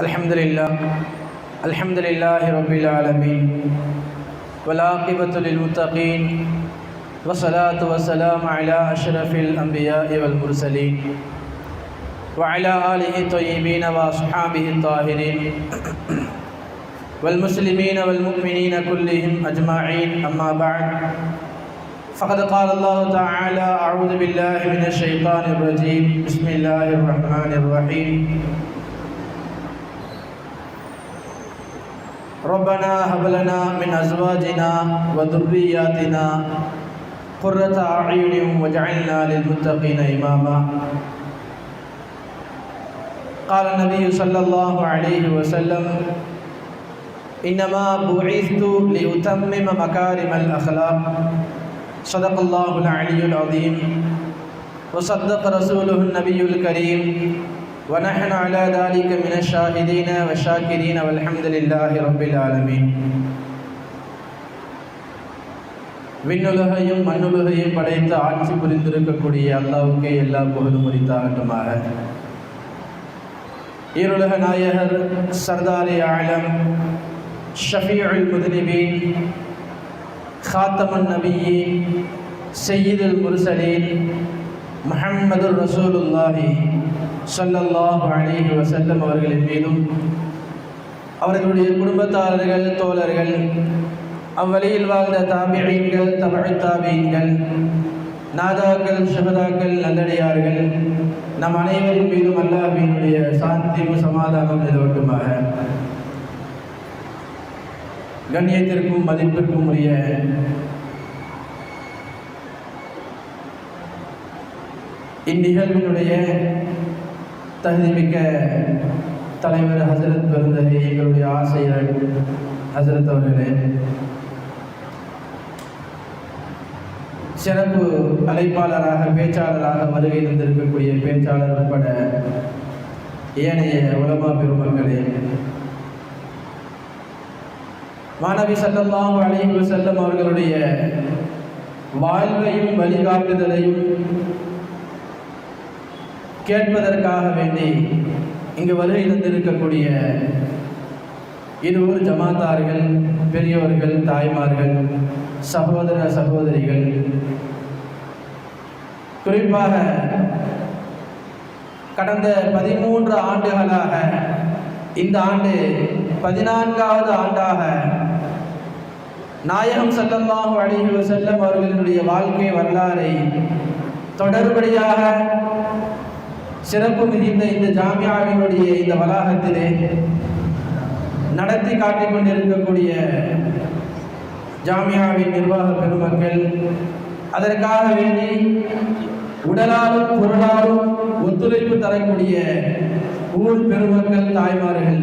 الحمد لله الحمد لله رب العالمين والعاقبة للمتقين والصلاة والسلام على أشرف الأنبياء والمرسلين وعلى آله الطيبين وأصحابه الطاهرين والمسلمين والمؤمنين كلهم أجمعين أما بعد. فقد قال الله تعالى أعوذ بالله من الشيطان الرجيم بسم الله الرحمن الرحيم ربنا هب لنا من أزواجنا وذرياتنا قرة أعين واجعلنا للمتقين إماما. قال النبي صلى الله عليه وسلم إنما بعثت لأتمم مكارم الأخلاق. صدق الله العلي العظيم. وصدق رسوله النبي الكريم. ونحن على ذلك من الشاهدين والشاكرين والحمد لله رب العالمين விண்ணுலகையும் மண்ணுலகையும் படைத்து ஆட்சி புரிந்திருக்கக்கூடிய அல்லாவுக்கே எல்லா புகழும் உரித்தாகட்டுமாக ஈருலக நாயகர் சர்தாரி ஆலம் ஷஃபீஉல் முதுனிபீன் ஹாத்தமன் நபியின் செய்யுதுல் முர்சலீன் முஹம்மது ரசூலுல்லாஹி சல்லல்லாஹ் அலைஹி வசல்லம் அவர்களின் மீதும் அவர்களுடைய குடும்பத்தாரர்கள் தோழர்கள் அவ்வழியில் வாழ்ந்த தாபியங்கள் தமிழ் தாபியங்கள் நாதாக்கள் சுகதாக்கள் நல்லடியார்கள் நம் அனைவரின் மீதும் அல்லாஹினுடைய சாந்தியும் சமாதானம் நிலவட்டுமாக. கண்ணியத்திற்கும் மதிப்பிற்கும் உரிய இந்நிகழ்வினுடைய தகுதிமிக்க தலைவர் ஹசரத் பெருந்தகை எங்களுடைய ஆசையர் ஹசரத் அவர்களே. சிறப்பு அழைப்பாளராக பேச்சாளராக வருகை தந்திருக்கக்கூடிய பேச்சாளர் உட்பட ஏனைய உலமா பெருமக்களே. மாணவி சல்லல்லாஹு அலைஹி செல்லும் அவர்களுடைய வாழ்வையும் வழிகாட்டுதலையும் கேட்பதற்காக வேண்டி இங்கு வருகை தந்திருக்கக்கூடிய இருவர் ஜமாத்தார்கள் பெரியவர்கள் தாய்மார்கள் சகோதர சகோதரிகள். குறிப்பாக கடந்த பதிமூன்று ஆண்டுகளாக இந்த ஆண்டு பதினான்காவது ஆண்டாக நாயகம் சல்லல்லாஹு அழகி செல்லும் அவர்களினுடைய வாழ்க்கை வரலாறை தொடர்படியாக சிறப்பு மிகுந்த இந்த ஜாமியாவினுடைய இந்த வளாகத்திலே நடத்தி காட்டிக் கொண்டிருக்கக்கூடிய ஜாமியாவின் நிர்வாக பெருமக்கள் அதற்காக வேண்டி உடலாலும் பொருளாலும் ஒத்துழைப்பு தரக்கூடிய ஊர் பெருமக்கள் தாய்மார்கள்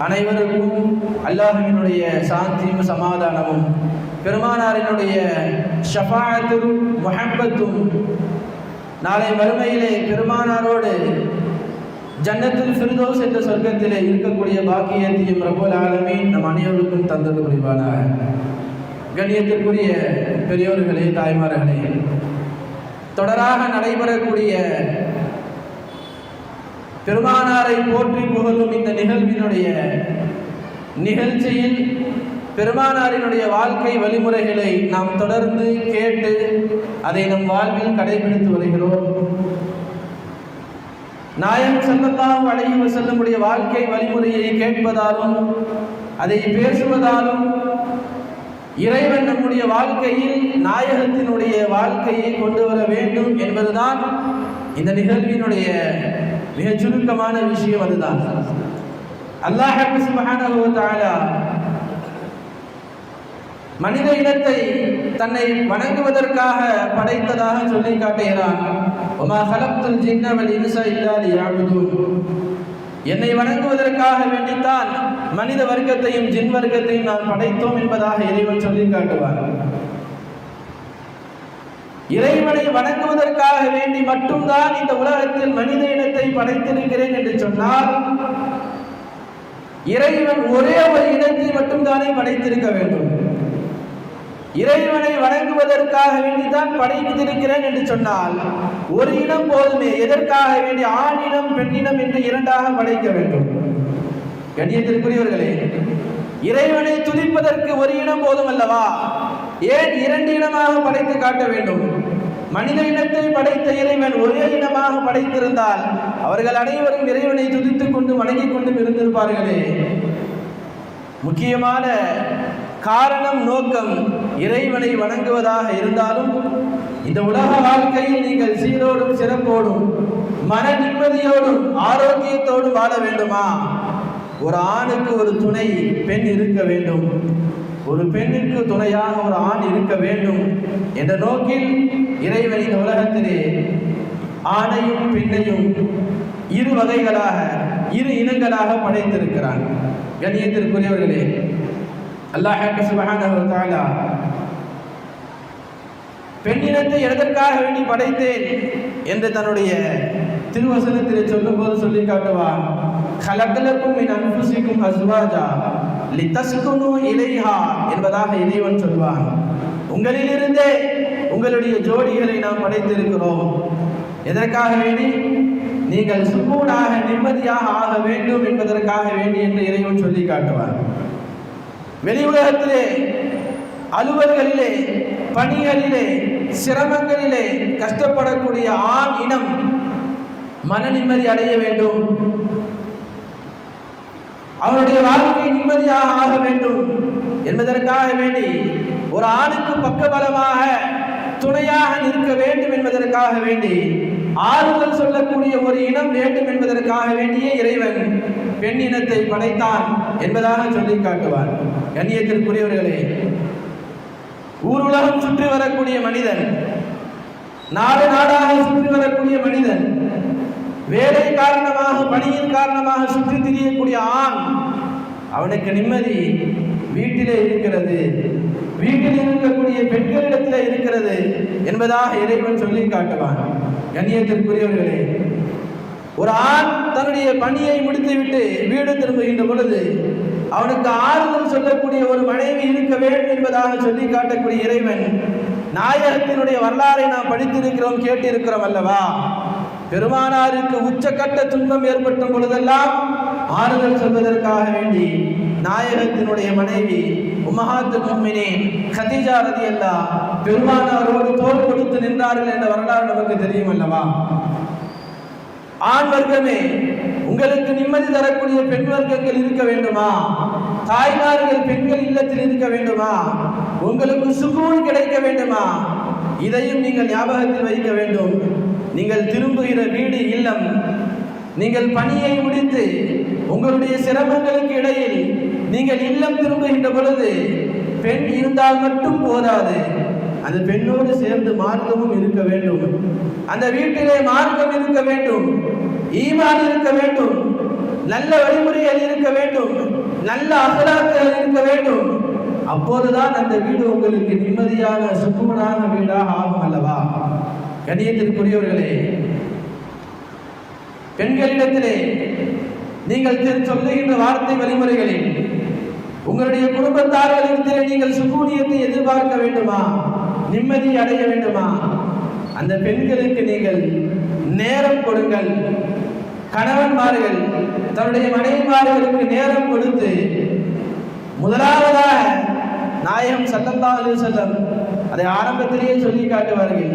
அனைவருக்கும் அல்லாஹினுடைய சாந்தியும் சமாதானமும் பெருமானாரினுடைய ஷஃபாயத்தும் முஹப்பத்தும் நாளை வறுமையிலே பெருமானாரோடு ஜன்னத்தில் ஃபிர்தோஸ் என்ற சொர்க்கத்திலே இருக்கக்கூடிய பாக்கியத்தையும் ரபுல் ஆலமே நம் அனைவருக்கும் தந்தது புரிவானாக. கண்ணியத்திற்குரிய பெரியோர்களே தாய்மார்களே தொடராக நடைபெறக்கூடிய பெருமானாரை போற்றி புகழும் இந்த நிகழ்வினுடைய நிகழ்ச்சியில் பெருமானாரினுடைய வாழ்க்கை வழிமுறைகளை நாம் தொடர்ந்து கேட்டு அதை நம் வாழ்வில் கடைபிடித்து வருகிறோம். நாயம் செல்லல்லாம் அழையும் செல்லமுடைய வாழ்க்கை வழிமுறையை கேட்பதாலும் அதை பேசுவதாலும் இறைவன் நம்முடைய வாழ்க்கையில் நாயகத்தினுடைய வாழ்க்கையை கொண்டு வர வேண்டும் என்பதுதான் இந்த நிகழ்வினுடைய மிகச் சுருக்கமான விஷயம் அதுதான். அல்லாஹ் சுபஹானஹு வ தஆலா மனித இனத்தை தன்னை வணங்குவதற்காக படைத்ததாக சொல்லி காட்டுகிறான். ஒமா ஹலப்துல் ஜின்ன வல் இன்ச இல்லா என்னை வணங்குவதற்காக வேண்டித்தான் மனித வர்க்கத்தையும் ஜின் வர்க்கத்தையும் நான் படைத்தோம் என்பதாக இறைவன் சொல்லி காட்டுவார் இறைவனை வணங்குவதற்காக வேண்டி மட்டும்தான் இந்த உலகத்தில் மனித இனத்தை படைத்திருக்கிறேன் என்று சொன்னால் இறைவன் ஒரே ஒரு இனத்தை மட்டும்தானே படைத்திருக்க வேண்டும். இறைவனை வணங்குவதற்காக வேண்டிதான் படைத்திருக்கிறேன் என்று சொன்னால் ஒரு இனம் போதுமே எதற்காக வேண்டி ஆணினம் பெண்ணினம் என்று இரண்டாக படைக்க வேண்டும்? கண்ணியத்திற்குரியவர்களே இறைவனை துதிப்பதற்கு ஒரு இனம் போதும் அல்லவா? ஏன் இரண்டு இனமாக படைத்து காட்ட வேண்டும்? மனித இனத்தை படைத்த இறைவன் ஒரே இனமாக படைத்திருந்தால் அவர்கள் அனைவரும் இறைவனை துதித்துக் கொண்டு வணங்கிக் கொண்டும் இருந்திருப்பார்களே. முக்கியமான காரணம் நோக்கம் இறைவனை வணங்குவதாக இருந்தாலும் இந்த உலக வாழ்க்கையில் நீங்கள் சீரோடும் சிறப்போடும் மன நிம்மதியோடும் ஆரோக்கியத்தோடும் வாழ வேண்டுமா? ஒரு ஆணுக்கு ஒரு துணை பெண் இருக்க வேண்டும். ஒரு பெண்ணுக்கு துணையாக ஒரு ஆண் இருக்க வேண்டும் என்ற நோக்கில் இறைவன் இந்த உலகத்திலே ஆணையும் பெண்ணையும் இரு வகைகளாக இரு இனங்களாக படைத்திருக்கிறான். கண்ணியத்திற்குரியவர்களே அல்லாஹ் சுபஹானஹு பெண்ணினத்தை எதற்காக வேண்டி படைத்தேன் என்று தன்னுடைய திருவசனத்திலே சொல்லும்போது சொல்லி காட்டுவான். கலக்கலக்கும் என் அன்புசிக்கும் அஸ்வாஜா லித்தஸ்குனு இலைஹா என்பதாக இறைவன் சொல்வான். உங்களிலிருந்தே உங்களுடைய ஜோடிகளை நாம் படைத்திருக்கிறோம். எதற்காக வேண்டி? நீங்கள் சுகூடாக நிம்மதியாக ஆக வேண்டும் என்பதற்காக வேண்டி என்று இறைவன் சொல்லி காட்டுவான். வெளி உலகத்திலே அலுவல்களிலே பணிகளிலே சிரமங்களிலே கஷ்டப்படக்கூடிய ஆண் இனம் மன நிம்மதி அடைய வேண்டும். அவனுடைய வாழ்க்கை நிம்மதியாக ஆக வேண்டும் என்பதற்காக வேண்டி ஒரு ஆணுக்கு பக்கபலமாக துணையாக நிற்க வேண்டும் என்பதற்காக வேண்டி ஆறுதல் சொல்லக்கூடிய ஒரு இனம் வேண்டும் என்பதற்காக வேண்டியே இறைவன் பெண் இனத்தை படைத்தான் என்பதாக சொல்லி காட்டுவான். கண்ணியத்திற்குரியவர்களே உலகம் சுற்றி வரக்கூடிய மனிதன் நாடு நாடாக சுற்றி வரக்கூடிய மனிதன் வேலை காரணமாக பணியின் காரணமாக சுற்றி திரியக்கூடிய ஆண் அவனுக்கு நிம்மதி வீட்டிலே இருக்கிறது. வீட்டில் இருக்கக்கூடிய பெண்களிடத்தில் இருக்கிறது என்பதாக இறைவன் சொல்லி காட்டுவான். கண்ணியத்திற்குரியவர்களே ஒரு ஆண் தன்னுடைய பணியை முடித்துவிட்டு வீடு திரும்புகின்ற பொழுது அவனுக்கு ஆறுதல் சொல்லக்கூடிய ஒரு மனைவி இருக்க வேண்டும் என்பதாக சொல்லி காட்டக்கூடிய இறைவன் நாயகத்தினுடைய வரலாறை நாம் படித்திருக்கிறோம் கேட்டிருக்கிறோம் அல்லவா? பெருமானாருக்கு உச்சக்கட்ட துன்பம் ஏற்பட்ட பொழுதெல்லாம் ஆறுதல் சொல்வதற்காக வேண்டி நாயகத்தினுடைய மனைவி உமஹாத்து மும்மினே கதீஜா ரதி அல்லா பெருமானாரோடு தோல் கொடுத்து நின்றார்கள் என்ற வரலாறு நமக்கு தெரியும் அல்லவா? ஆண் வர்க்கமே உங்களுக்கு நிம்மதி தரக்கூடிய பெண் வர்க்கங்கள் இருக்க வேண்டுமா? தாய்மார்கள் பெண்கள் இல்லத்தில் இருக்க வேண்டுமா? உங்களுக்கு சுகூன் கிடைக்க வேண்டுமா? இதையும் நீங்கள் ஞாபகத்தில் வைக்க வேண்டும். நீங்கள் திரும்புகிற வீடு இல்லம். நீங்கள் பணியை முடித்து உங்களுடைய சிரமங்களுக்கு இடையில் நீங்கள் இல்லம் திரும்புகின்ற பொழுது பெண் இருந்தால் மட்டும் போதாது. அந்த பெண்ணோடு சேர்ந்து மார்க்கமும் இருக்க வேண்டும். அந்த வீட்டிலே மார்க்கம் இருக்க வேண்டும். ஈமான் இருக்க வேண்டும். நல்ல வழிமுறைகள் இருக்க வேண்டும். நல்ல அகலாக்கள் இருக்க வேண்டும். அப்போதுதான் அந்த வீடு உங்களுக்கு நிம்மதியான சுக்குமனான வீடாக ஆகும் அல்லவா? கணியத்திற்குரியவர்களே பெண்களிடத்திலே நீங்கள் சொல்லுகின்ற வார்த்தை வழிமுறைகளில் உங்களுடைய குடும்பத்தார்களிடத்திலே நீங்கள் சுகூனியத்தை எதிர்பார்க்க வேண்டுமா? நிம்மதி அடைய வேண்டுமா? அந்த பெண்களுக்கு நீங்கள் நேரம் கொடுங்கள். கணவன்மார்கள் தன்னுடைய மனைவிமார்களுக்கு நேரம் கொடுத்து முதலாவதாக நாயகம் சல்லல்லாஹு செல்லம் அதை ஆரம்பத்திலேயே சொல்லி காட்டுவார்கள்.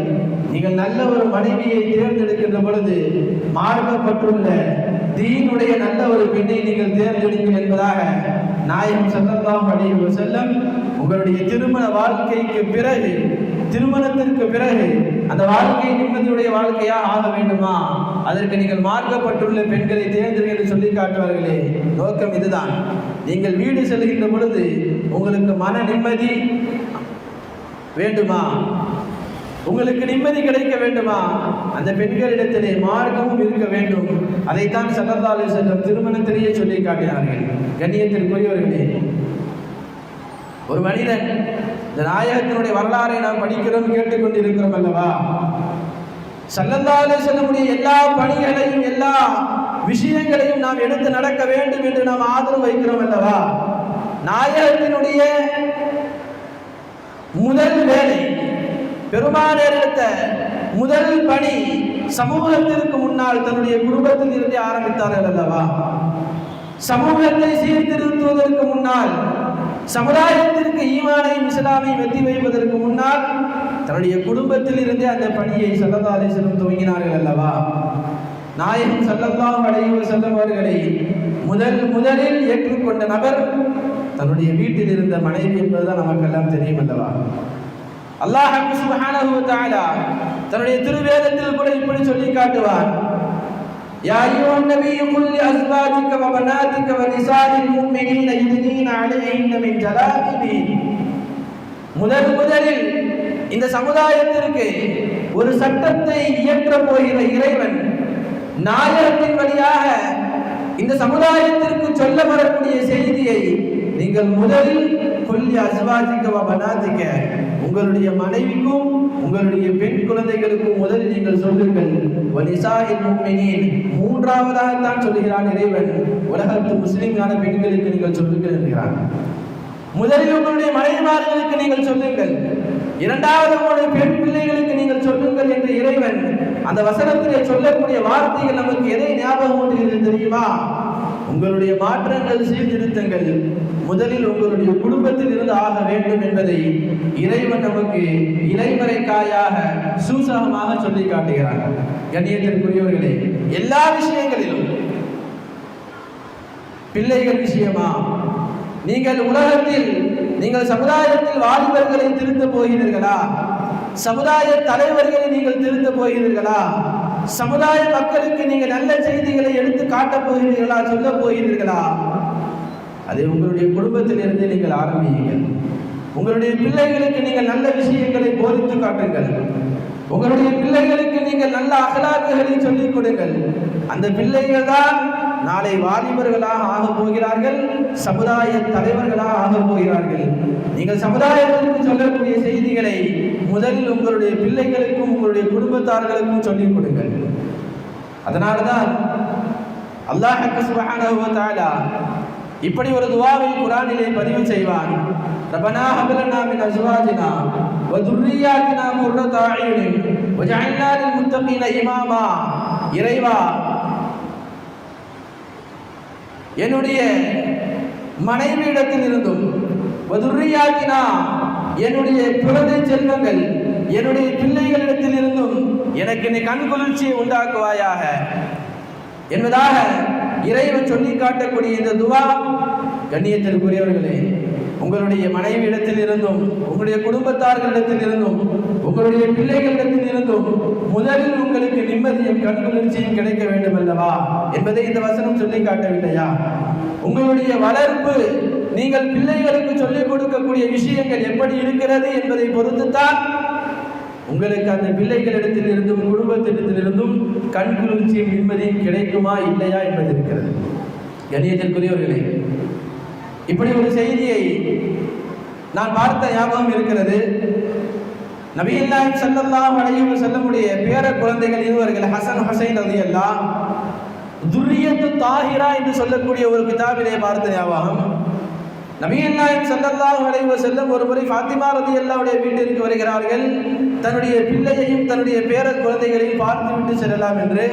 நீங்கள் நல்ல ஒரு மனைவியை தேர்ந்தெடுக்கின்ற பொழுது மார்க்கப்பட்டுள்ள தீனுடைய நல்ல ஒரு பெண்ணை நீங்கள் தேர்ந்தெடுங்கள் என்பதாக நாயகம் சல்லல்லாஹு அலி செல்லம் உங்களுடைய திருமண வாழ்க்கைக்கு பிறகு திருமணத்திற்கு பிறகு அந்த வாழ்க்கை நிம்மதியுடைய வாழ்க்கையாக ஆக வேண்டுமா? அதற்கு நீங்கள் மார்க்கப்பட்டுள்ள பெண்களை தேர்ந்தெடுங்க என்று சொல்லி காட்டுவார்களே. நோக்கம் இதுதான். நீங்கள் வீடு செல்கின்ற பொழுது உங்களுக்கு மன நிம்மதி வேண்டுமா? உங்களுக்கு நிம்மதி கிடைக்க வேண்டுமா? அந்த பெண்களிடத்திலே மார்க்கமும் இருக்க வேண்டும். அதைத்தான் சல்லல்லாஹு செல்லும் திருமணத்திலேயே சொல்லி காட்டினார்கள். கண்ணியத்திற்குரியவர்களே ஒரு மனிதன் இந்த நாயகத்தினுடைய வரலாறை நாம் படிக்கிறோம் கேட்டுக்கொண்டிருக்கிறோம் அல்லவா? சல்லல்லாஹு செல்லமுடைய எல்லா பணிகளையும் எல்லா விஷயங்களையும் நாம் எடுத்து நடக்க வேண்டும் என்று நாம் ஆதரவு வைக்கிறோம் அல்லவா? நாயகத்தினுடைய முதல் வேலை பெருமானார் முதல் பணி சமூகத்திற்கு முன்னால் தன்னுடைய குடும்பத்தில் இருந்தே ஆரம்பித்தார்கள் அல்லவா? சமூகத்தை சீர்திருத்துவதற்கு முன்னால் சமுதாயத்திற்கு ஈமானையும் இஸ்லாமையும் வெற்றி வைப்பதற்கு முன்னால் தன்னுடைய குடும்பத்தில் இருந்தே அந்த பணியை சல்லல்லா அலிஸ்லம் துவங்கினார்கள் அல்லவா? நாயகம் சல்லல்லாஹு அலைஹி செல்லவர்களை முதல் முதலில் ஏற்றுக்கொண்ட நபர் தன்னுடைய வீட்டில் இருந்த மனைவி என்பதுதான் நமக்கெல்லாம் தெரியும் அல்லவா? அல்லாஹ் சுப்ஹானஹு தஆலா தன்னுடைய திருவேதத்தில் கூட இப்படி சொல்லி காட்டுவார். يا أيها النبي قل لأزواجك وبناتك ونساء المؤمنين يدنين عليهن من جلابيبهن முதல் முதலில் இந்த சமுதாயத்திற்கு ஒரு சட்டத்தை இயற்ற போகிற இறைவன் நாயகத்தின் வழியாக இந்த சமுதாயத்திற்கு சொல்ல வரக்கூடிய செய்தியை நீங்கள் முதலில் கொல்லி அஸ்வாஜிக்க பனாதிக்க உங்களுடைய மனைவிக்கும் உங்களுடைய பெண் குழந்தைகளுக்கும் முதலில் நீங்கள் சொல்லுங்கள் வனிசாயின் முக்மினின். மூன்றாவதாகத்தான் சொல்லுகிறான் இறைவன். உலகத்து முஸ்லிம்கான பெண்களுக்கு நீங்கள் சொல்லுங்கள் என்கிறான். முதலில் உங்களுடைய மனைவிமார்களுக்கு நீங்கள் சொல்லுங்கள். இரண்டாவது உங்களுடைய பெண் பிள்ளைகளுக்கு நீங்கள் சொல்லுங்கள் என்று இறைவன் அந்த வசனத்திலே சொல்லக்கூடிய வார்த்தைகள் நமக்கு எதை ஞாபகம் ஒன்று தெரியுமா? உங்களுடைய மாற்றங்கள் சீர்திருத்தங்கள் முதலில் உங்களுடைய குடும்பத்தில் இருந்து ஆக வேண்டும் என்பதை இறைவன் நமக்கு இலைமறைக்காயாக சூசகமாக சொல்லி காட்டுகிறான். கண்ணியத்திற்குரியவர்களே எல்லா விஷயங்களிலும் பிள்ளைகள் விஷயமா? நீங்கள் உலகத்தில் நீங்கள் சமுதாயத்தில் வாலிபர்களை திருத்த போகிறீர்களா? சமுதாய தலைவர்களை நீங்கள் திருத்த போகிறீர்களா? சமுதாய மக்களுக்கு நீங்கள் நல்ல செய்திகளை எடுத்து காட்டப் போகிறீர்களா சொல்ல போகிறீர்களா? அதை உங்களுடைய குடும்பத்தில் இருந்து நீங்கள் ஆரம்பியுங்கள். உங்களுடைய பிள்ளைகளுக்கு நீங்கள் நல்ல விஷயங்களை போதித்து காட்டுங்கள். உங்களுடைய பிள்ளைகளுக்கு நீங்கள் நல்ல அகலாக்குகளை சொல்லிக் கொடுங்கள். அந்த பிள்ளைகள் தான் நாளை வாலிபர்களாக ஆக போகிறார்கள் சமுதாய தலைவர்களாக ஆக போகிறார்கள். நீங்கள் சமுதாயத்திற்கு சொல்லக்கூடிய செய்திகளை முதலில் உங்களுடைய பிள்ளைகளுக்கும் உங்களுடைய குடும்பத்தார்களுக்கும் சொல்லிக் கொடுங்கள். அதனால்தான் அல்லாஹக்கு சுப்ஹானஹு இப்படி ஒரு துவாவை குரானிலே பதிவு செய்வான். ரபனா ஹபலனா மின் அஸ்வாஜினா வ துர்ரியாத்தினா குர்ரத அயுனின் வஜஅல்னா லில் முத்தகீன இமாமா. இறைவா என்னுடைய மனைவியிடத்தில் இருந்தும் வதுர்ரியாத்தினா என்னுடைய குழந்தை செல்வங்கள் என்னுடைய பிள்ளைகளிடத்தில் இருந்தும் எனக்கு நீ கண் குளிர்ச்சியை உண்டாக்குவாயாக. என்பதாக இறைவன் சொல்லி காட்டக்கூடிய இந்த துவா கண்ணியத்திற்குரியவர்களே உங்களுடைய மனைவியிடத்தில் இருந்தும் உங்களுடைய குடும்பத்தார்களிடத்தில் இருந்தும் உங்களுடைய பிள்ளைகளிடத்தில் இருந்தும் முதலில் உங்களுக்கு நிம்மதியும் கண்குளிர்ச்சியும் கிடைக்க வேண்டும் அல்லவா என்பதை இந்த வசனம் சொல்லி காட்டவில்லையா? உங்களுடைய வளர்ப்பு நீங்கள் பிள்ளைகளுக்கு சொல்லிக் கொடுக்கக்கூடிய விஷயங்கள் எப்படி இருக்கிறது என்பதை பொறுத்துத்தான் உங்களுக்கு அந்த பிள்ளைகளிடத்தில் இருந்தும் குடும்பத்திடத்தில் இருந்தும் கண் குளிர்ச்சியும் நிம்மதியும் கிடைக்குமா இல்லையா என்பது இருக்கிறது. கணியத்திற்குரியவர்களே இப்படி ஒரு செய்தியை நான் பார்த்த ஞாபகம் இருக்கிறது. நபியல்லாஹி ஸல்லல்லாஹு அலைஹி வஸல்லமுடைய பேர குழந்தைகள் இருவர்கள் ஹசன் ஹுசைன் ரலியல்லாஹ் துர்ரியத்து தாஹிரா என்று சொல்லக்கூடிய ஒரு கிதாபிலே பார்த்த ஞாபகம். நபியல்லாஹி ஸல்லல்லாஹு அலைஹி வஸல்லம் ஒரு முறை ஃபாத்திமா ரலியல்லாஹுடைய வீட்டிற்கு வருகிறார்கள். தன்னுடைய பிள்ளையையும் தன்னுடைய பேர குழந்தைகளையும் பார்த்துவிட்டு செல்லலாம் என்று.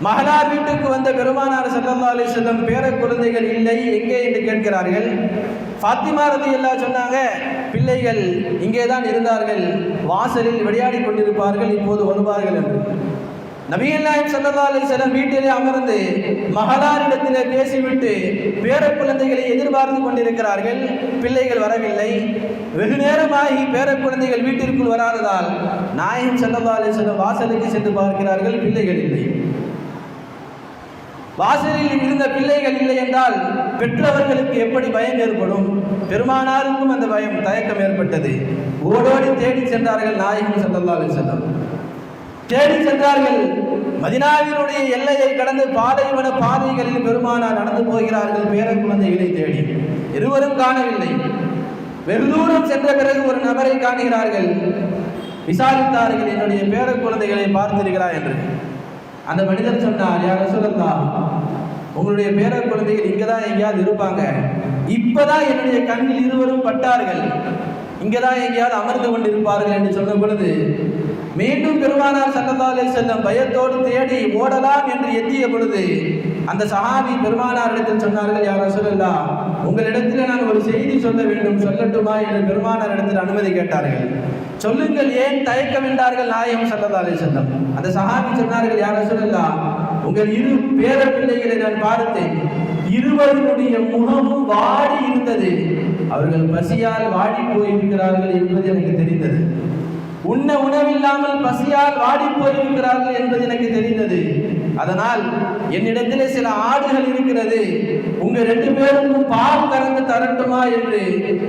மகளார் வீட்டுக்கு வந்த பெருமானார் ஸல்லல்லாஹு அலி வஸல்லம் பேர குழந்தைகள் இல்லை எங்கே? என்று கேட்கிறார்கள். ஃபாத்திமா ரதி எல்லாம் சொன்னாங்க பிள்ளைகள் இங்கேதான் இருந்தார்கள். வாசலில் விளையாடி கொண்டிருப்பார்கள். இப்போது வருவார்கள் என்று. நபிகள் நாயகம் ஸல்லல்லாஹு வீட்டிலே அமர்ந்து மகளாரிடத்திலே பேசிவிட்டு பேர குழந்தைகளை எதிர்பார்த்து கொண்டிருக்கிறார்கள். பிள்ளைகள் வரவில்லை. வெகு நேரமாகி பேர குழந்தைகள் வீட்டிற்குள் வராததால் நாயகம் ஸல்லல்லாஹு அலைஹி வாசலுக்கு சென்று பார்க்கிறார்கள். பிள்ளைகள் இல்லை. வாசலில் இருந்த பிள்ளைகள் இல்லை என்றால் பெற்றவர்களுக்கு எப்படி பயம் ஏற்படும்? பெருமானாருக்கும் அந்த பயம் தயக்கம் ஏற்பட்டது. ஓடோடி தேடி சென்றார்கள் நாயகம் ஸல்லல்லாஹு அலைஹி வஸல்லம். தேடி சென்றார்கள். மதினாவினுடைய எல்லையை கடந்து பாலைவன பாதைகளில் பெருமானார் நடந்து போகிறார்கள் பேர குழந்தைகளை தேடி. இருவரும் காணவில்லை. வெகு தூரம் சென்ற பிறகு ஒரு நபரை காணுகிறார்கள். விசாரித்தார்கள் என்னுடைய பேர குழந்தைகளை பார்த்திருக்கிறார் என்று. அந்த மனிதர் சொன்னார் யார சொல்லலாம் உங்களுடைய பேர குழந்தைகள் இங்கே தான் எங்கேயாவது இருப்பாங்க. இப்பதான் என்னுடைய கண்ணில் இருவரும் பட்டார்கள். இங்கே தான் எங்கேயாவது அமர்ந்து கொண்டிருப்பார்கள் என்று சொன்ன பொழுது மீண்டும் பெருமானார் சல்லல்லா செல்லும் செல்லம் பயத்தோடு தேடி ஓடலாம் என்று எத்திய பொழுது அந்த சஹாபி பெருமானாரிடத்தில் சொன்னார்கள் யாரோ ரசூலுல்லா உங்களிடத்தில் நான் ஒரு செய்தி சொல்ல வேண்டும் சொல்லட்டுமா? என்று பெருமானார் இடத்தில் அனுமதி கேட்டார்கள். சொல்லுங்கள் ஏன் தயக்கம் என்றார்கள் நாயம் சல்லல்லா செல்லம் அந்த சஹாபி சொன்னார்கள் யாரோ சொல்லல்லா உங்கள் இரு பேர பிள்ளைகளை நான் பார்த்தேன். இருவருடைய முகமும் வாடி இருந்தது. அவர்கள் பசியால் வாடி போயிருக்கிறார்கள் என்பது எனக்கு தெரிந்தது. உண்ண உணவில்லாமல் பசியால் வாடி போயிருக்கிறார்கள் என்பது எனக்கு தெரிந்தது. அதனால் என்னிடத்திலே சில ஆடுகள் இருக்கிறது. உங்க ரெண்டு பேருக்கும் பால் கறந்து தரட்டுமா என்று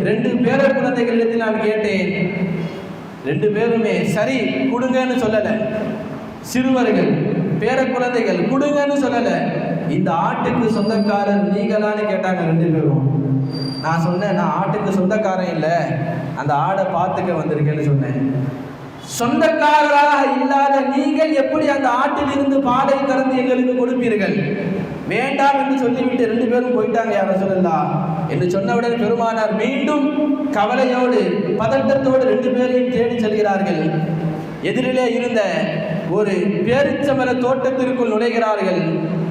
ரெண்டு பேர குழந்தைகளிடத்தில் நான் கேட்டேன். ரெண்டு பேருமே சரி கொடுங்கன்னு சொல்லல. சிறுவர்கள் பேர குழந்தைகள் கொடுங்கன்னு சொல்லல. இந்த ஆட்டுக்கு சொந்தக்காரர் நீங்களான்னு கேட்டாங்க ரெண்டு பேரும். நான் சொன்னேன் நான் ஆட்டுக்கு சொந்தக்காரன் இல்லை. அந்த ஆடை பார்த்துக்க வந்திருக்கேன்னு சொன்னேன். சொந்தக்காரராக இல்லாத நீங்கள் எப்படி அந்த ஆட்டில் இருந்து பாலை கறந்து எங்களுக்கு கொடுப்பீர்கள்? வேண்டாம் என்று சொல்லிவிட்டு ரெண்டு பேரும் போயிட்டாங்க யார சொல்லலாம் என்று சொன்னவுடன் பெருமானார் மீண்டும் கவலையோடு பதட்டத்தோடு ரெண்டு பேரையும் தேடி செல்கிறார்கள். எதிரிலே இருந்த ஒரு பேரிச்சமர தோட்டத்திற்குள் நுழைகிறார்கள்.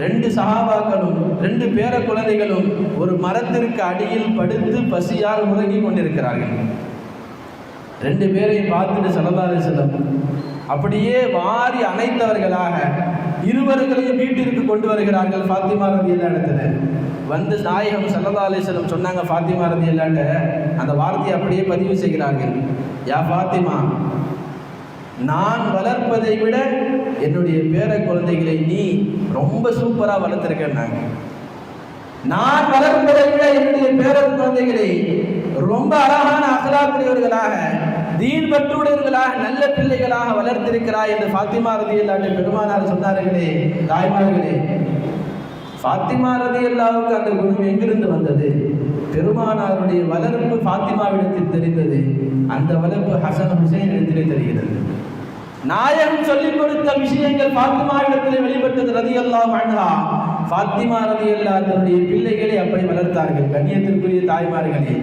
ரெண்டு சகாபாக்களும் ரெண்டு பேர குழந்தைகளும் ஒரு மரத்திற்கு அடியில் படுத்து பசியால் உறங்கி கொண்டிருக்கிறார்கள். ரெண்டு பேரையும் பார்த்துட்டு சலதாரி செல்லும். அப்படியே வாரி அணைத்தவர்களாக இருவர்களையும் வீட்டிற்கு கொண்டு வருகிறார்கள் ஃபாத்திமா ரதி இடத்துல வந்து நாயகம் சல்லதா அலிஸ்லம் சொன்னாங்க ஃபாத்திமா ரதி இல்லாண்ட அந்த வார்த்தையை அப்படியே பதிவு செய்கிறார்கள். யா ஃபாத்திமா நான் வளர்ப்பதை விட என்னுடைய பேர குழந்தைகளை நீ ரொம்ப சூப்பராக வளர்த்துருக்கேன்னாங்க. நான் வளர்ப்பதை விட என்னுடைய பேர குழந்தைகளை ரொம்ப அழகான அகலாக்குடையவர்களாக தீன் பற்றுடையவர்களாக நல்ல பிள்ளைகளாக வளர்த்திருக்கிறாய் என்று ஃபாத்திமா ரதி பெருமானார் சொன்னார்களே தாய்மார்களே ஃபாத்திமா ரதி அல்லாவுக்கு அந்த குணம் எங்கிருந்து வந்தது? பெருமானாருடைய வளர்ப்பு ஃபாத்திமாவிடத்தில் தெரிந்தது. அந்த வளர்ப்பு ஹசன் ஹுசைன் இடத்திலே தெரிகிறது. நாயகம் சொல்லிக் கொடுத்த விஷயங்கள் ஃபாத்திமாவிடத்திலே வெளிப்பட்டது ரதி அல்லாஹ் அன்ஹா. ஃபாத்திமா ரதி அல்லா தன்னுடைய பிள்ளைகளை அப்படி வளர்த்தார்கள். கண்ணியத்திற்குரிய தாய்மார்களே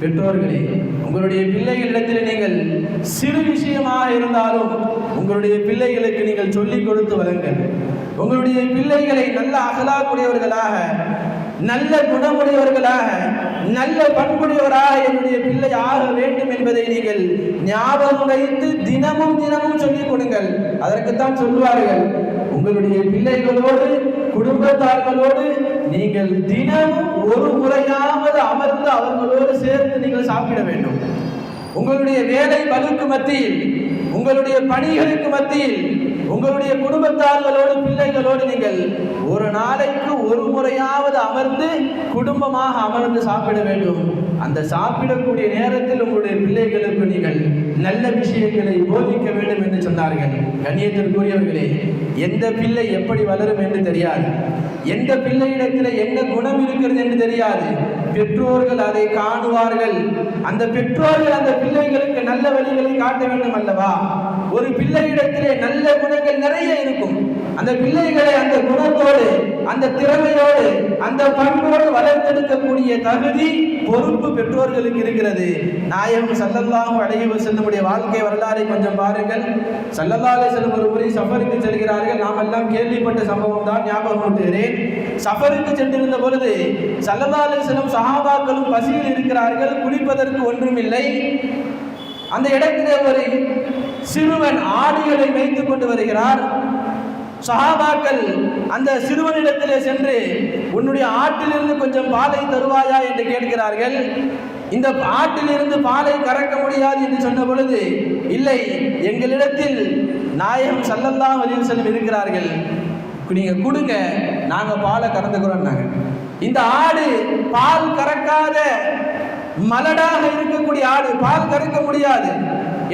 பெற்றோர்களே உங்களுடைய பிள்ளைகளிடத்தில் நீங்கள் சிறு விஷயமாக இருந்தாலும் உங்களுடைய பிள்ளைகளுக்கு நீங்கள் சொல்லிக் கொடுத்து வளங்கள் உங்களுடைய பிள்ளைகளை நல்ல அகலாக்குடையவர்களாக நல்ல குணமுடையவர்களாக நல்ல பண்புடையவராக என்னுடைய பிள்ளை ஆக வேண்டும் என்பதை நீங்கள் ஞாபகம் வைத்து தினமும் தினமும் சொல்லிக் கொடுங்கள். அதற்குத்தான் சொல்வார்கள் உங்களுடைய பிள்ளைகளோடு குடும்பத்தார்களோடு நீங்கள் தினமும் ஒரு முறையாவது அமர்ந்து அவர்களோடு சேர்ந்து நீங்கள் சாப்பிட வேண்டும். உங்களுடைய வேலை பலுக்கு மத்தியில் உங்களுடைய பணிகளுக்கு மத்தியில் உங்களுடைய குடும்பத்தார்களோடு பிள்ளைகளோடு நீங்கள் ஒரு நாளைக்கு ஒரு முறையாவது அமர்ந்து குடும்பமாக அமர்ந்து சாப்பிட வேண்டும். அந்த சாப்பிடக்கூடிய நேரத்தில் உங்களுடைய பிள்ளைகளுக்கு நீங்கள் நல்ல விஷயங்களை போதிக்க வேண்டும் என்று சொன்னார்கள். கண்ணியத்திற்குரியவர்களே எந்த பிள்ளை எப்படி வளரும் என்று தெரியாது. எந்த பிள்ளையிடத்தில் என்ன குணம் இருக்கிறது என்று தெரியாது. பெற்றோர்கள் அதை காணுவார்கள். அந்த பெற்றோர்கள் அந்த பிள்ளைகளுக்கு நல்ல வழிகளை காட்ட வேண்டும் அல்லவா? ஒரு பிள்ளையிடத்திலே நல்ல குணங்கள் நிறைய இருக்கும். அந்த பிள்ளைகளை அந்த குணத்தோடு அந்த திறமையோடு அந்த பண்போடு வளர்த்தெடுக்கக்கூடிய தகுதி பொறுப்பு பெற்றோர்களுக்கு இருக்கிறது. நாயகம் சல்லல்லாஹும் அலைஹி வஸல்லமுடைய வாழ்க்கை வரலாறை கொஞ்சம் பாருங்கள். சல்லல்லாலே செல்லும் ஒரு முறை சஃபருக்கு செல்கிறார்கள். நாம் எல்லாம் கேள்விப்பட்ட சம்பவம் தான் ஞாபகம் ஊட்டுகிறேன். சஃபருக்கு சென்றிருந்த பொழுது சல்லல்லாலே செல்லும் சஹாபாக்களும் பசியில் இருக்கிறார்கள். குளிப்பதற்கு ஒன்றுமில்லை அந்த இடத்திலே ஒரு சிறுவன் ஆடுகளை வைத்துக் கொண்டு வருகிறார். சஹாபாக்கள் அந்த சிறுவனிடத்திலே சென்று உன்னுடைய ஆட்டிலிருந்து கொஞ்சம் பாலை தருவாயா? என்று கேட்கிறார்கள். இந்த ஆட்டிலிருந்து பாலை கறக்க முடியாது என்று சொன்ன பொழுது இல்லை எங்களிடத்தில் நாயகம் சல்லல்லாஹு அலைஹி செல்லும் இருக்கிறார்கள். நீங்கள் கொடுங்க நாங்கள் பாலை கறந்துக்கிறோம் நாங்கள் இந்த ஆடு பால் கறக்காத மலடாக இருக்கக்கூடிய ஆடு பால் கறக்க முடியாது.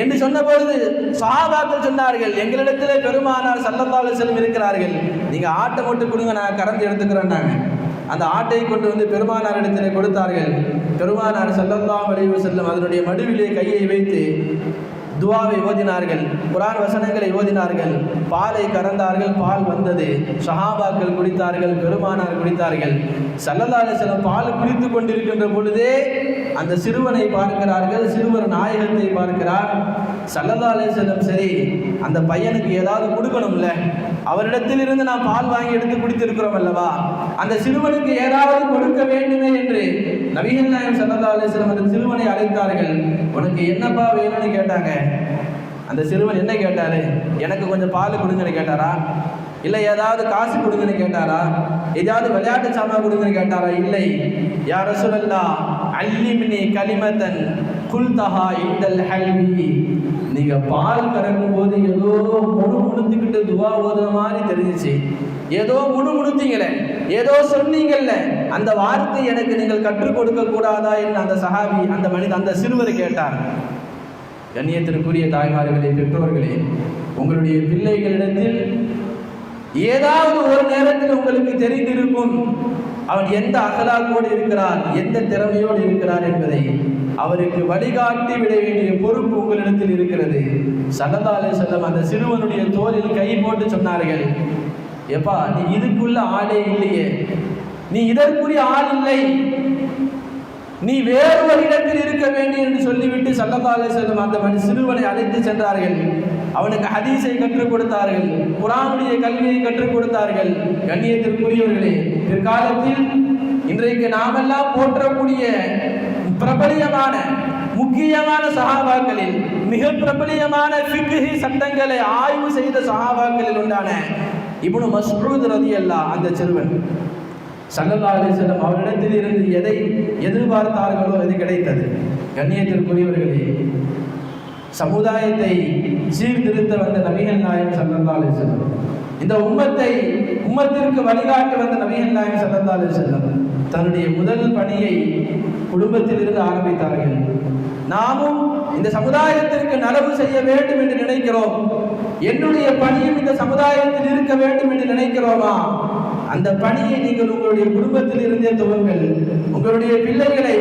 என்று சொன்னபொழுது சஹாபாக்கள் சொன்னார்கள் எங்களிடத்திலே பெருமானார் சல்லல்லாஹு செல்லும் இருக்கிறார்கள். நீங்கள் ஆட்டை மட்டும் கொடுங்க நான் கறந்து எடுத்துக்கிறோம் அந்த ஆட்டை கொண்டு வந்து பெருமானார் இடத்திலே கொடுத்தார்கள். பெருமானார் சல்லல்லாஹு அலைஹி செல்லும் அதனுடைய மடுவிலே கையை வைத்து துவாவை ஓதினார்கள் குரான் வசனங்களை ஓதினார்கள் பாலை கறந்தார்கள் பால் வந்தது. சஹாபாக்கள் குடித்தார்கள் பெருமானார் குடித்தார்கள். சல்லல்லாஹு செல்லம் பால் குடித்து கொண்டிருக்கின்ற பொழுதே அந்த சிறுவனை பார்க்கிறார்கள் சிறுவர் நாயகத்தை பார்க்கிறார். சல்லல்லாஹு செல்லம் சரி அந்த பையனுக்கு ஏதாவது கொடுக்கணும்ல? அவரிடத்தில் இருந்து நாம் பால் வாங்கி எடுத்து குடித்திருக்கிறோம் அல்லவா? அந்த சிறுவனுக்கு ஏதாவது கொடுக்க வேண்டுமே என்று நவீன நாயம் சல்லா அலிஸ்லம் அந்த சிறுவனை அழைத்தார்கள். உனக்கு என்னப்பா வேணும்னு கேட்டாங்க. அந்த சிறுவன் என்ன கேட்டாரு? எனக்கு கொஞ்சம் பால் கொடுங்கன்னு கேட்டாரா? இல்லை ஏதாவது காசு கொடுங்கன்னு கேட்டாரா? ஏதாவது விளையாட்டு சாமான் கொடுங்கன்னு கேட்டாரா? இல்லை. யார் சொல்லல்லா அல்லிமினி கலிமத்தன் குல்தஹா இந்தல் ஹல்வி. நீங்கள் பால் கறக்கும் போது ஏதோ முழு முணுத்துக்கிட்டு துவா ஓதுற மாதிரி தெரிஞ்சிச்சு. ஏதோ முணுமுணுத்தீங்களே ஏதோ சொன்னீங்கல்ல அந்த வார்த்தை எனக்கு நீங்கள் கற்றுக் கொடுக்க கூடாதா என்று அந்த சஹாபி அந்த மனித அந்த சிறுவர் கேட்டார். கண்ணியத்திற்குரிய தாய்மார்களே பெற்றோர்களே உங்களுடைய பிள்ளைகளிடத்தில் ஏதாவது ஒரு நேரத்தில் உங்களுக்கு தெரிந்திருக்கும். அவன் எந்த அகலாக்கோடு இருக்கிறான் எந்த திறமையோடு இருக்கிறான் என்பதை அவருக்கு வழிகாட்டி விட வேண்டிய பொறுப்பு உங்களிடத்தில் இருக்கிறது. சல்லதாலே செல்லம் அந்த சிறுவனுடைய தோலில் கை போட்டு சொன்னார்கள் எப்பா நீ இதுக்குள்ள ஆளே இல்லையே. நீ இதற்குரிய ஆள் இல்லை. நீ வேறு ஒரு இடத்தில் இருக்க வேண்டும் என்று சொல்லிவிட்டு சல்லத்தாலே செல்லும் அந்த மணி சிறுவனை அழைத்து சென்றார்கள். அவனுக்கு ஹதீஸை கற்றுக் கொடுத்தார்கள். குரானுடைய கல்வியை கற்றுக் கொடுத்தார்கள். கண்ணியத்திற்குரியவர்களே பிற்காலத்தில் இன்றைக்கு நாமெல்லாம் போற்றக்கூடிய பிரபலியமான முக்கியமான சகாபாக்களில் மிக பிரபலியமான சட்டங்களை ஆய்வு செய்த சகாபாக்களில் உண்டான இவனு மஸ்ரூத் ரதியல்லா அந்த சிறுவன் சல்லல்லா அலிசல்லம் அவரிடத்தில் இருந்து எதை எதிர்பார்த்தார்களோ அது கிடைத்தது. கண்ணியத்திற்குரியவர்களே சமுதாயத்தை சீர்திருத்த வந்த நபிகள் நாயகம் சல்லல்லா அலிசல்லம் இந்த உம்மத்தை உம்மத்திற்கு வழிகாட்டி வந்த நபிகள் நாயன் சல்லல்லா அலிசல்லம் தன்னுடைய முதல் பணியை குடும்பத்திலிருந்து ஆரம்பித்தார்கள். நாமும் இந்த சமுதாயத்திற்கு நலவு செய்ய வேண்டும் என்று நினைக்கிறோம். என்னுடைய பணியும் இந்த சமுதாயத்தில் இருக்க வேண்டும் என்று நினைக்கிறோமா? அந்த பணியை நீங்கள் உங்களுடைய குடும்பத்தில் இருந்தே துவங்கள். உங்களுடைய பிள்ளைகளை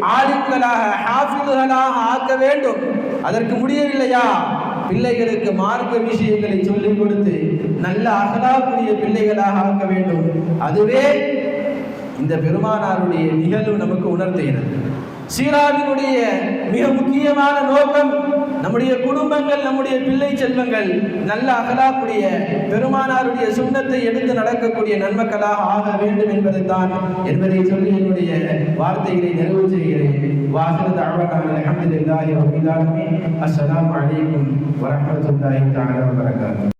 ஆலிம்களாக ஹாஃபிதுகளாக ஆக்க வேண்டும். அதற்கு முடியவில்லையா? பிள்ளைகளுக்கு மார்க்க விஷயங்களை சொல்லிக் கொடுத்து நல்ல அகலாக்குரிய பிள்ளைகளாக ஆக்க வேண்டும். அதுவே இந்த பெருமானாருடைய நிகழ்வு நமக்கு உணர்த்துகிறது. சீராவினுடைய மிக முக்கியமான நோக்கம் நம்முடைய குடும்பங்கள் நம்முடைய பிள்ளை செல்வங்கள் நல்ல அகலாக்கூடிய பெருமானாருடைய சுண்ணத்தை எடுத்து நடக்கக்கூடிய நன்மக்களாக ஆக வேண்டும் என்பதைத்தான் என்பதை சொல்லி என்னுடைய வார்த்தைகளை நிறைவு செய்கிறேன். வாசல் தாழ்வான அஹமதுல்லாஹி அஸ்ஸலாமு அலைக்கும் வரஹ்மத்துல்லாஹி தஆலா வபரகாத்துஹு